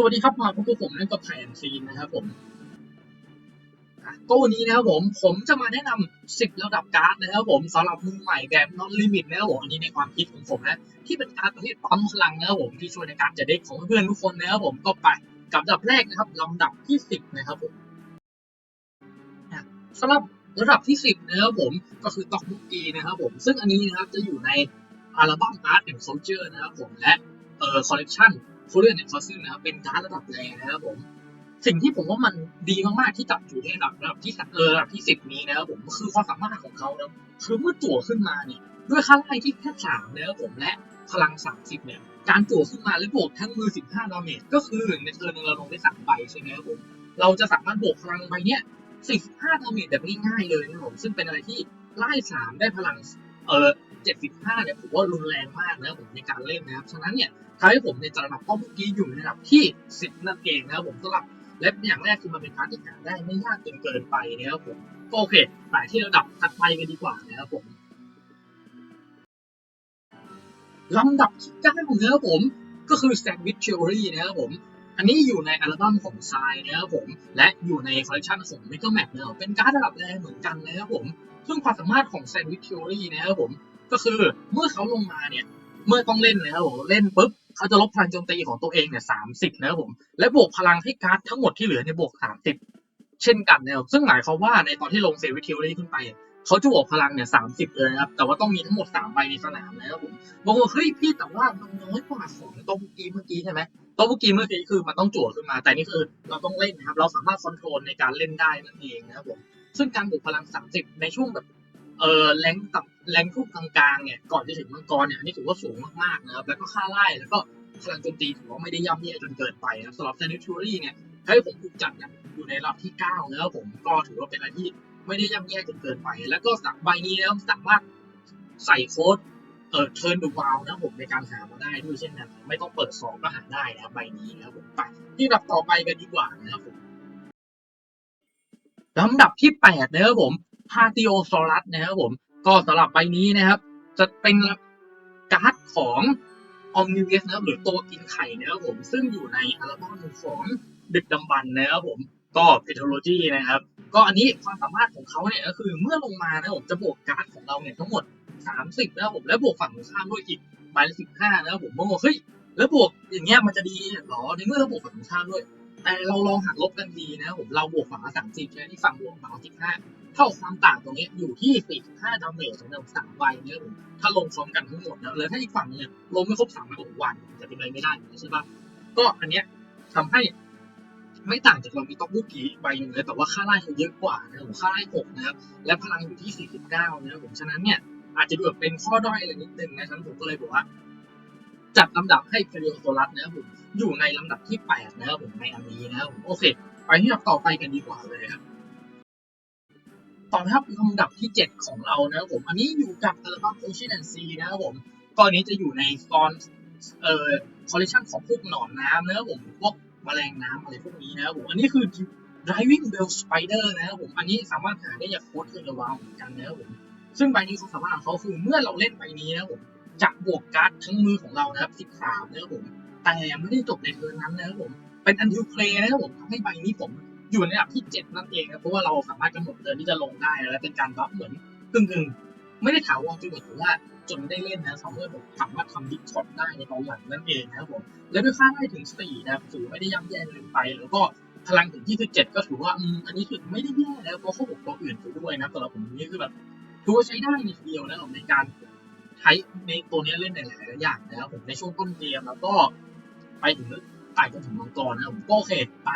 สวัสดีครับมาพบกับผมนั่นกับแผนซีนนะครับผมก็วันนี้นะครับผมผมจะมาแนะนำ10ระดับการ์ดนะครับผมสำหรับมือใหม่แบบ non limit นะครับผมอันนี้ในความคิดของผมนะที่เป็นการประเภทปั๊มพลังนะครับผมที่ช่วยในการจัดเด็กของเพื่อนทุกคนนะครับผมก็ไปกับระดับแรกนะครับลำดับที่10นะครับผมสำหรับระดับที่10นะครับผมก็คือต็อกบุกกีนะครับผมซึ่งอันนี้นะครับจะอยู่ในอัลบั้มการ์ดแห่งโซเจอร์นะครับผมและเอ่อคอลเลกชัน โคเรียนเนี่ยเขาซึ่งนะครับเป็นการระดับแรงนะครับผมสิ่งที่ผมว่ามันดีมากๆที่จับอยู่ในระดับระดับที่สามเออระดับที่สิบนี้นะครับผมคือความสามารถของเขานะคือเมื่อจั่วขึ้นมาเนี่ยด้วยค่าไล่ที่แค่สามนะครับผมและพลังสามสิบเนี่ยการจั่วขึ้นมาและบวกทั้งมือสิบห้าดาเมจก็คือในเทิร์นหนึงเราลงได้สามใบใช่ไหมครับผมเราจะสามารถบวกพลังใบเนี้ยสี่สิบห้าดาเมจแบบง่ายๆเลยนะครับผมซึ่งเป็นอะไรที่ไล่สามได้พลังเออ เจ็ดสิบห้าเนี่ยผมว่ารุนแรงมากนะครับผมในการเล่นนะครับ ฉะนั้นเนี่ยทำให้ผมในจระดับข้อเมื่อกี้อยู่ในระดับที่ 10 นั่นเองนะครับผมสำหรับและอย่างแรกคือมันเป็นการที่หาได้ไม่ยากจนเกินไปนะครับผมก็โอเคไปที่ระดับถัดไปกันดีกว่านะครับผมลำดับที่เก้านะครับผมก็คือ Sandwich Theory นะครับผม อันนี้อยู่ในอัลบั้มของทรายนะครับผม และอยู่ในคอลเลคชันของ m e g a Map นะครับเป็นการดระดับแรงเหมือนกันนะครับผม ซึ่งความสามารถของ Sandwich Theory นะครับผม ก็คือเมื่อเขาลงมาเนี่ย เมื่อต้องเล่นนะครับผมเล่นปุ๊บเขาจะลบพลังโจมตีของตัวเองเนี่ยสามสิบนะครับผมและบวกพลังให้การ์ดทั้งหมดที่เหลือเนี่ยบวกสามสิบเช่นกันนะครับซึ่งหมายความว่าในตอนที่ลงเซวิทิวได้ขึ้นไปเขาจะบวกพลังเนี่ยสามสิบเลยนะครับ แต่ว่าต้องมีทั้งหมดสามใบในสนามนะครับผมบอกว่าเฮ้ยพี่แต่ว่ามันน้อยกว่าของต๊ะเมื่อกี้เมื่อกี้ใช่ไหมต๊ะเมื่อกี้เมื่อกี้คือมันต้องจั่วขึ้นมา แต่นี่คือเราต้องเล่นนะครับ เราสามารถคอนโทรลในการเล่นได้นั่นเองนะครับผมซึ่งการบวกพลังสามสิบในช่วงแบบ เออแรงตับแรงทุกกลางๆเนี่ยก่อนจะถึงมังกรเนี่ยอันนี้ถือว่าสูงมากๆนะครับแล้วก็ค่าไล่แล้วก็พลังโจมตีถือว่าไม่ได้ย่ำแย่จนเกินไปนะสำหรับเซนิทูรี่เนี่ยให้ผมถูกจัดเนี่ยอยู่ในระดับที่9นะครับผมก็ถือว่าเป็นอะไรที่ไม่ได้ย่ำแย่จนเกินไป แล้วก็สักใบนี้นะครับสามารถใส่โค้ดเอ่อเทิร์นดูวาวนะผมในการหามาได้ด้วยเช่นกันไม่ต้องเปิดสองก็หาได้นะครับใบนี้นะครับผมไปที่ลำดับต่อไปกันดีกว่านะครับผมลำดับที่8นะครับผม พาติโอซอรัสนะครับผมก็สำหรับใบนี้นะครับ จะเป็นการ์ดของออมนิเวสนะครับหรือตัวกินไข่นะครับผมซึ่งอยู่ในอัลบั้มของดึกดำบรรพ์นะครับผมก็เพทโลจีนะครับก็อันนี้ความสามารถของเขาเนี่ยก็คือเมื่อลงมานะครับผมจะบวกการ์ดของเราเนี่ยทั้งหมด 30นะครับผมและบวกฝั่งตรงข้ามด้วยอีกใบละ15นะครับผมบอกว่าเฮ้ยแล้วบวกอย่างเงี้ยมันจะดีเหรอในเมื่อเราบวกฝั่งตรงข้ามด้วย เราลองหักลบกันดีนะผมเราบวกฝั่งละ30ใช่ไหมที่ฝั่งบวกฝั่งละ15เท่าความต่างตรงนี้อยู่ที่45ดาเมจสำหรับสามใบเนี่ยผมถ้าลงพร้อมกันทั้งหมดนะแล้วถ้าอีกฝั่งเนี่ยลงไม่ครบสามใบของวันจะเป็นไปไม่ได้ใช่ปะก็อันเนี้ยทำให้ไม่ต่างจากเรามีต๊อกบุกี้ใบหนึ่งเลยแต่ว่าค่าไล่เขาเยอะกว่านะผมค่าไล่หกนะครับและพลังอยู่ที่49นะครับผมฉะนั้นเนี่ยอาจจะดูแบบเป็นข้อด้อยอะไรนิดนึงนะครับผมก็เลยบอกว่า จัดลำดับให้เพริโอโซลัสนะครับผมอยู่ในลำดับที่8นะครับผมในอันนี้นะครับผมโอเค ไปที่ลำดับต่อไปกันดีกว่าเลยครับต่อนะครับลำดับที่ 7 ของเรานะครับผมอันนี้อยู่กับอัลบั้ม Ocean and Sea นะครับผมก็อันนี้จะอยู่ในตอนเอ่อคอลเลคชันของพวกหนอนน้ำนะครับผมพวกแมลงน้ำอะไรพวกนี้นะครับผมอันนี้คือ Driving Bell Spider นะครับผมอันนี้สามารถหาได้จากโค้ดเทอร์วาวเหมือนกันนะครับผมซึ่งใบนี้ควาสามารถเขาคือเมื่อเราเล่นใบนี้นะครับผม จะบวกการ์ดทั้งมือของเรานะครับ 13นะครับผมแต่ไม่ได้จบในเทิร์นนั้นนะครับผมเป็นอันดิวเพลย์นะครับผมทำให้ใบนี้ผมอยู่ในระดับที่ 7 นั่นเองนะเพราะว่าเราสามารถกำหนดเดิร์นที่จะลงได้และเป็นการบัฟเหมือนกึ่งกึ่งๆไม่ได้ถาวรจนหมายถึงว่าจนได้เล่นนะทำให้ผมสามารถทำดิฟช็อตได้ในตอนหลังนั่นเองนะครับผมและด้วยค่าได้ถึง 4 นะครับถือไม่ได้ย่ำแย่เกินไปแล้วก็พลังถึงที่คือ7ก็ถือว่าอืมอันนี้คือไม่ได้แย่แล้วเพราะเขาบกตัวอื่นไปด้วยนะสำหรับผมนี่คือแบบถือว่าใช้ได้ในเดียวนะในการ ใช้ในตัวนี้เล่นในหลายๆอย่างนะครับผมในช่วงต้นเกมแล้วก็ไปถึงไต่จนถึงมังกรนะครับผมก็โอเคไป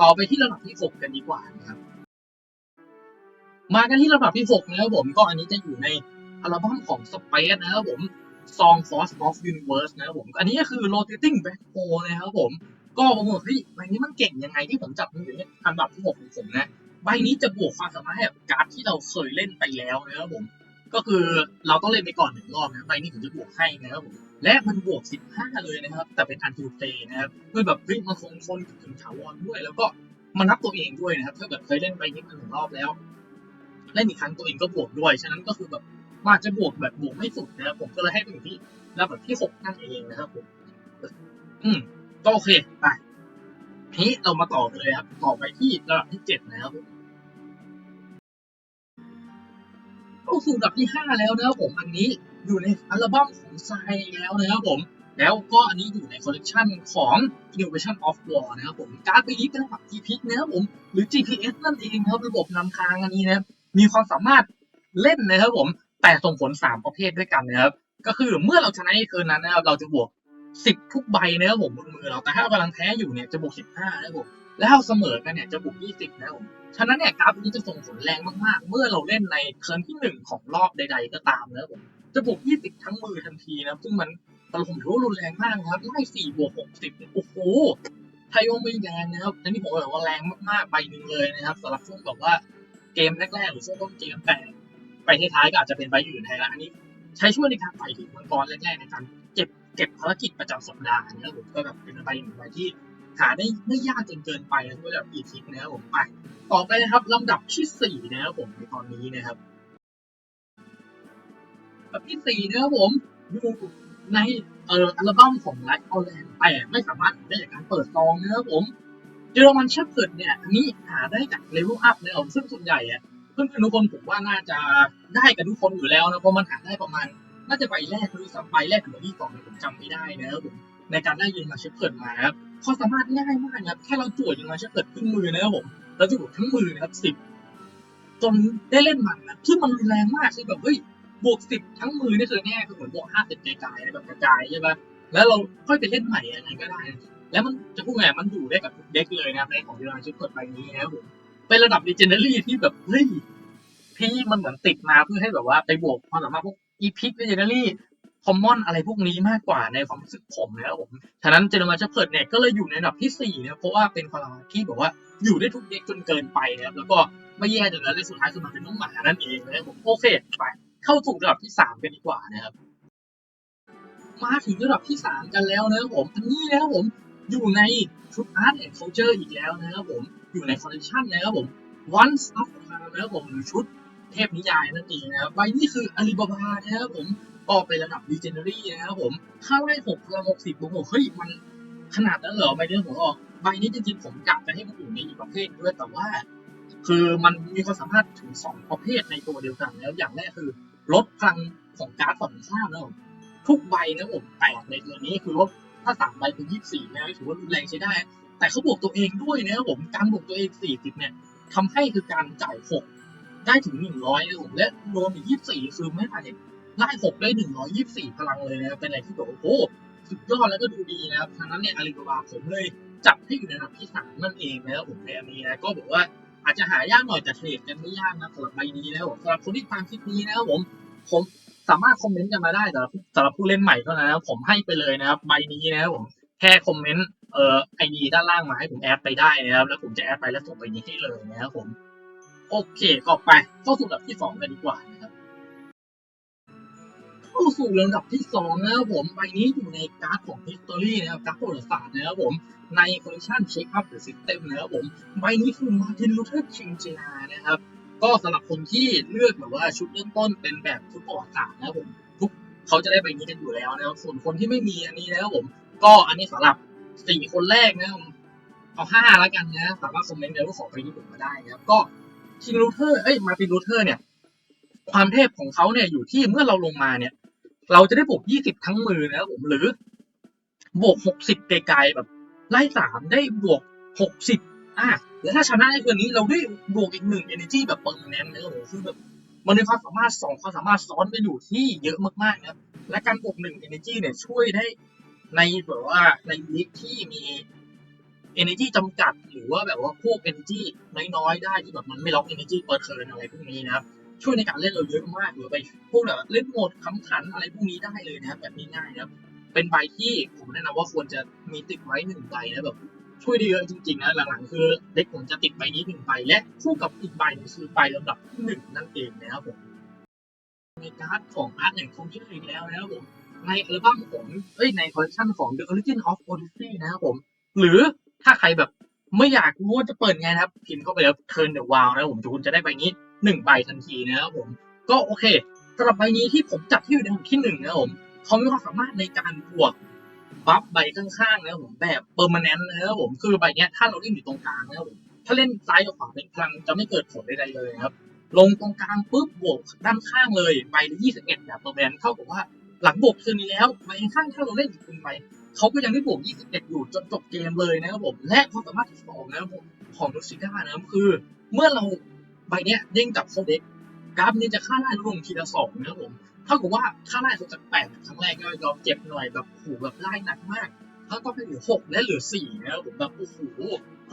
ต่อไปที่ระดับที่ 6 กันดีกว่านะครับ มากันที่ระดับที่ 6 นะครับผมก็อันนี้จะอยู่ในอัลบั้มของ Space นะครับผม Song Force of Universe นะครับผม อันนี้ก็คือ Rotating Black Hole นะครับผม ก็ผมบอกเฮ้ยใบนี้มันเก่งยังไงที่ผมจับมันอยู่ในอันดับที่ 6 ของผมนะ ใบนี้จะบวกความสามารถให้กับการ์ดที่เราเคยเล่นไปแล้วนะครับผม ก็คือเราต้องเล่นไปก่อนหนึ่งรอบนะใบนี้ถึงจะบวกให้นะครับผมและมันบวก 15 เลยนะครับ แต่เป็นอันทิวเตนะครับด้วยแบบเฮ้ยมันคงทนถึงถาวรด้วย แล้วก็มันนับตัวเองด้วยนะครับถ้าเกิดเคยเล่นไปนี้มันหนึ่งรอบแล้วเล่นอีกครั้งตัวเองก็บวกด้วย ฉะนั้นก็คือแบบมันอาจะบวกแบบบวกไม่สุดนะครับผมก็เลยให้ไปอยู่ที่ระดับที่6นั่นเองนะครับผมอืมก็โอเคไปทีนี้เรามาต่อเลยครับ ต่อไปที่ระดับที่เจ็ดนะครับผม เข้าสู่ระดับที่ห้าแล้วนะครับผมอันนี้อยู่ในอัลบั้มของไซแล้วนะครับผม แล้วก็อันนี้อยู่ในคอลเลกชันของ Innovation of War นะครับผมการ์ดใบนี้เป็นระดับ GPX นะครับผมหรือ GPS นั่นเองครับระบบนำทางอันนี้นะครับมีความสามารถเล่นนะครับผม แต่ส่งผล 3 ประเภทด้วยกันนะครับก็คือเมื่อเราชนะในเทิร์นนั้นนะครับเราจะบวก 10 ทุกใบนะครับผมบนมือเราแต่ถ้าเรากำลังแพ้อยู่เนี่ยจะบวก 15นะครับผม แล้วถ้าเสมอกันเนี่ยจะบวก20นะครับผมฉะนั้นเนี่ยกราฟนี้จะส่งผลแรงมากๆ เมื่อเราเล่นในเทิร์นที่ 1 ของรอบใด ๆ ก็ตามนะผมจะบวก20 ทั้งมือทันทีนะครับซึ่งมันตลผมถือว่ารุนแรงมากครับไล่4บวก60เนี่ยโอ้โหไทยองไม่แรงนะครับอันนี้ผมบอกว่าแรงมากๆใบหนึ่งเลยนะครับสำหรับช่วงแบบว่าเกมแรกๆหรือช่วงต้นเกมแต่ไปท้ายๆก็อาจจะเป็นใบอื่นแทนละอันนี้ใช้ช่วยในการไปถึงมังกรแรกๆในการเก็บเก็บภารกิจประจำสัปดาห์นะครับผมก็แบบเป็นใบหนึ่งใบที่ หาได้ไม่ยากจนเกินไปนะก็แบบอีทิกนะครับผมไปต่อไปนะครับลำดับที่สี่นะครับผมในตอนนี้นะครับลำดับที่สี่นะครับผมอยู่ในเอ่ออัลบั้มของไลท์ออแลนด์แต่ไม่สามารถหาได้จากการเปิดซองนะครับผมเยอรมันเชฟเพิร์ดเนี่ยอันนี้หาได้จากเลเวลอัพนะครับผมซึ่งส่วนใหญ่อะเพื่อนๆทุกคนผมว่าน่าจะได้กันทุกคนอยู่แล้วนะเพราะมันหาได้ประมาณน่าจะใบแรกหรือสามใบแรกหรือที่สองผมจำไม่ได้นะครับผมในการได้ยินมาเชฟเพิร์ดมาครับ ความสามารถง่ายมากนะครับแค่เราจั่วยิงมาเชฟเพิดขึ้นมือนะครับผมเราจวกทั้งมือนะครับสิบจนได้เล่นมันนะซึ่งมันรุนแรงมากคือแบบเฮ้ยบวกสิบทั้งมือนี่คือแน่คือเหมือนบวกห้าสิบไกลๆแบบกระจายใช่ปะแล้วเราค่อยไปเล่นใหม่ยังไงก็ได้นะแล้วมันจะพูดไงมันอยู่ได้กับทุกเด็กเลยนะครับในของเวลาเชฟเพิดใบนี้นะครับผมเป็นระดับ legendary ที่แบบเฮ้ยที่มันเหมือนติดมาเพื่อให้แบบว่าไปบวกความสามารถพวกอีพิกเลเจนดารี่ คอมมอนอะไรพวกนี้มากกว่าในความรู้สึกผมนะครับผมฉะนั้นเจนมาเชฟเพิร์ดเนี่ยก็เลยอยู่ในอันดับที่สี่นะเพราะว่าเป็นความที่แบบว่าอยู่ได้ทุกเด็กจนเกินไปนะครับแล้วก็ไม่แย่จนแล้วและสุดท้ายคือมันเป็นน้องหมานั่นเองนะครับผมโอเคไปเข้าสู่ระดับที่สามกันดีกว่านะครับมาถึงระดับที่สามกันแล้วนะครับผมอันนี้นะครับผมอยู่ในชุด Art and Culture อีกแล้วนะครับผมอยู่ในคอลเลคชันนะครับผม Once Upon a Time นะครับผมหรือชุดเทพนิยายนั่นเองนะครับใบนี้คืออาลีบาบานะครับผม ก็เป็นระดับ legendary นะครับผมถ้าไล่หกละหกสิบผมบอกเฮ้ยมันขนาดนั้นเหรอใบนี้ผมบอกใบนี้จริงๆผมกะจะให้มันอยู่ในอีกประเภทด้วยแต่ว่า คือมันมีความสามารถถึงสองประเภทในตัวเดียวกันแล้วอย่างแรกคือลดพลังของการ์ดฝั่งข้ามนะผมทุกใบนะผมแปดในตัวนี้คือลดถ้าสามใบเป็นยี่สิบสี่นะถือว่ารุนแรงใช้ได้ แต่เขาบวกตัวเองด้วยนะผมการบวกตัวเองสี่สิบเนี่ยทำให้คือการจ่ายหกได้ถึงหนึ่งร้อยนะผมและรวมอีกยี่สิบสี่คือไม่ผ่าน ได้หกได้หนึ่งร้อยยี่สิบสี่พลังเลยนะครับเป็นอะไรที่แบบโอ้โหสุดยอดแล้วก็ดูดีนะครับทางนั้นเนี่ยอาลีบาบาผมเลยจับให้อยู่ในระดับที่สามนั่นเองนะครับผมในอันนี้นะก็บอกว่าอาจจะหายากหน่อยแต่เทรดกันไม่ยากนะสำหรับใบนี้นะครับสำหรับคนที่ตามคลิปนี้นะครับผมผมสามารถคอมเมนต์กันมาได้สำหรับสำหรับผู้เล่นใหม่เท่านั้นนะผมให้ไปเลยนะครับใบนี้นะครับผมแค่คอมเมนต์เอ่อไอดีด้านล่างมาให้ผมแอดไปได้นะครับแล้วผมจะแอดไปแล้วส่งไปนี้ให้เลยนะครับผมโอเคก็ไปเข้าสู่ลำดับที่สองกันดีกว่านะครับ เข้าสู่ลำดับที่สองนะครับผมใบนี้อยู่ในการ์ดของ History นะครับการ์ดประวัติศาสตร์นะครับผมในคอลเลคชัน Check Up the System นะครับผมใบนี้คือ Martin Luther King Jr. นะครับก็สำหรับคนที่เลือกแบบว่าชุดเริ่มต้นเป็นแบบชุดประวัติศาสตร์นะครับผมทุกเขาจะได้ใบนี้กันอยู่แล้วนะครับส่วนคนที่ไม่มีอันนี้นะครับผม ก็อันนี้สำหรับสี่คนแรกนะครับผมเอาห้าแล้วกันนะสามารถคอมเมนต์เดี๋ยวขอไปที่ผมมาได้นะครับก็คิงลูเทอร์เอ้ยมาตินลูเทอร์เนี่ยความเทพของเขาเนี่ยอยู่ที่เมื่อเราลงมาเนี่ย เราจะได้บวก20ทั้งมือนะครับผมหรือบวก60ไกลๆแบบไล่สามได้บวก60อะแล้วถ้าชนะในคืนนี้เราได้บวกอีกหนึ่ง energy แบบเปิร์แนนนะครับผมคือแบบมันมีความสามารถสองความสามารถซ้อนกันอยู่ที่เยอะมากๆนะครับและการบวกหนึ่ง energy เนี่ยช่วยได้ในแบบว่าในลิกที่มี energy จำกัด หรือว่าแบบว่าพวก energy น้อยๆ ได้ที่แบบมันไม่ล็อก energy เปิดเทิร์นอะไรพวกนี้นะครับ ช่วยในการเล่นเราเยอะมากหรือไปพวกแบบเล่นโหมดคำขันอะไรพวกนี้ได้เลยนะครับแบบง่ายๆนะครับเป็นใบที่ผมแนะนำว่าควรจะมีติดไว้หนึ่งใบนะแบบช่วยได้เยอะจริงๆนะหลังๆคือเด็กผมจะติดใบนี้หนึ่งใบและคู่กับอีกใบหนึงคือใบลำดับที่หนึ่งนั่นเองนะครับผมในการ์ดของอาร์ตแห่งคอมพิวเตอร์อีกแล้วนะครับผมในอัลบั้มของเอ้ยในคอลเลคชันของ The Origin of Odyssey นะครับผม หรือถ้าใครแบบไม่อยากรู้ว่าจะเปิดไงนะครับ พิมพ์เข้าไปแล้ว Turn the Wow นะครับผมคุณจะได้ใบนี้ หนึ่งใบทันทีนะครับผม ก็โอเคสำหรับใบนี้ที่ผมจัดที่อยู่ในอันดับที่หนึ่งนะครับผมเขามีความสามารถในการบวกบัฟใบข้างๆนะครับผมแบบเปอร์มานแนนต์นะครับผมคือใบเนี้ยถ้าเราเล่นอยู่ตรงกลางนะครับผมถ้าเล่นซ้ายกับขวาเป็นพลังจะไม่เกิดผลใดๆเลยนะครับ ลงตรงกลางปุ๊บบวกด้านข้างเลยใบละ21แบบเปอร์มานแนนต์เท่ากับว่าหลังบวกคืนนี้แล้วใบข้างถ้าเราเล่นอีกคืนไปเขาก็ยังได้บวก 21 อยู่จนจบเกมเลยนะครับผม และความสามารถที่สองนะครับผมของลูซิก้านะครับคือ เมื่อเรา ใบเนี้ยเด้งกลับเข้าเด็กกราฟนี้จะค่าไล่ลดลงทีละสองนะครับผมเท่ากับว่าค่าไล่เขาจากแปดครั้งแรกก็ยอมเจ็บหน่อยแบบโอ้โหแบบไล่หนักมากเขาก็ไปเหลือหกและเหลือสี่นะครับผมแบบโอ้โห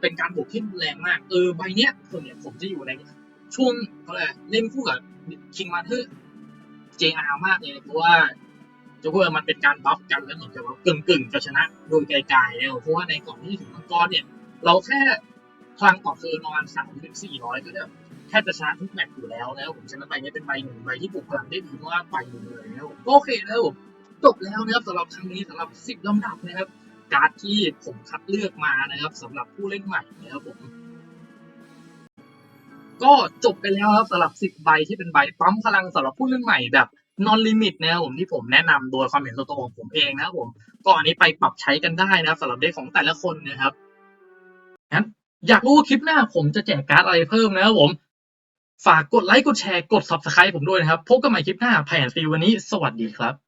เป็นการบวกที่แรงมากเออใบเนี้ยส่วนเนี่ยผมจะอยู่ในช่วงอะไรเล่นคู่กับคิงมาเธอร์ JR มากเลยเพราะว่าจะพูดว่ามันเป็นการบัฟกันแล้วเหมือนกับว่ากึ่งกึ่งจะชนะโดยไกลๆแล้วเพราะว่าในก่อนที่จะถึงมังกรเนี่ย เราแค่พลังต่อคืนประมาสามถึงสี่ร้อยก็จะ แทบจะชนะทุกแมตช์อยู่แล้วนะครับผมฉะนั้นใบนี้เป็นใบหนึ่งใบที่ปลุกพลังได้ดีมากใบหนึ่งเลยนะครับผมก็โอเคนะครับผมจบแล้วนะครับสำหรับครั้งนี้สำหรับสิบลำดับนะครับ การ์ดที่ผมคัดเลือกมานะครับสำหรับผู้เล่นใหม่นะครับผมก็จบไปแล้วครับสำหรับ 10 ใบที่เป็นใบปั๊มพลังสำหรับผู้เล่นใหม่แบบ non limit นะครับผมที่ผมแนะนำโดยความเห็นส่วนตัวของผมเองนะครับผมก็อันนี้ไปปรับใช้กันได้นะครับสำหรับเด็กของแต่ละคนนะครับงั้นอยากรู้คลิปหน้าผมจะแจกการ์ดอะไรเพิ่มนะครับผม ฝากกดไลค์ กดแชร์ กด subscribe ผมด้วยนะครับ พบกันใหม่คลิปหน้าแผนซีวันนี้ สวัสดีครับ